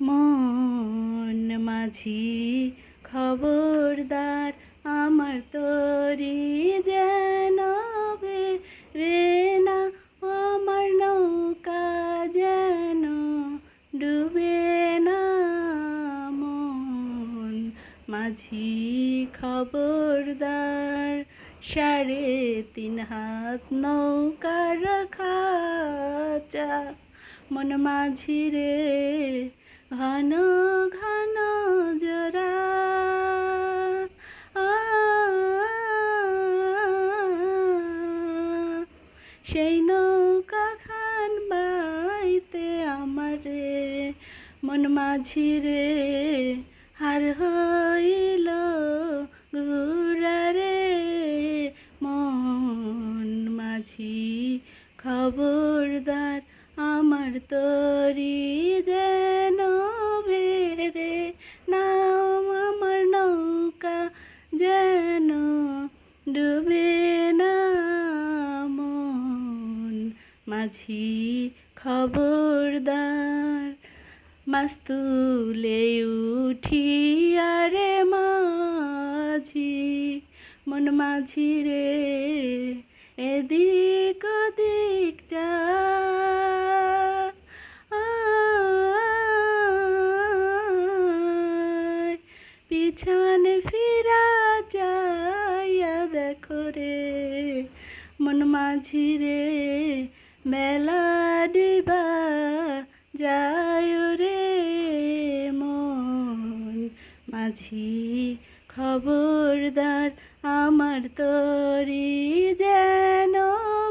মন মাঝি খবরদার আমার তরি যেন রে না, আমার নৌকা যেন ডুবে না। মন মাঝি খবরদার, সাড়ে তিন হাত নৌকার খাচা মন মাঝি রে ঘন ঘন জোড়া সেই নৌকা খান বাইতে আমারে, মন মাঝি রে হার হইল গুড়ারে মন মাঝি খবরদার আমার তরি যেন বেড়ে নাম আমার নৌকা যেন ডুবে না মন মাঝি খবরদার। মাছ তুলে উঠি আরে মাঝি, মন মাঝি রে, এদিক ওদিক যা। পিছনে ফিরা যাইয়া দেখো রে, মন মাঝি রে মাঝি খবরদার আমার তরি যেন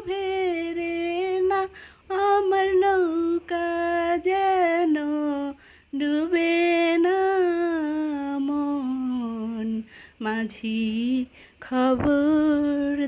ভেরে না, আমার নৌকা যেন ডুবে না। মন মাঝি খবরদার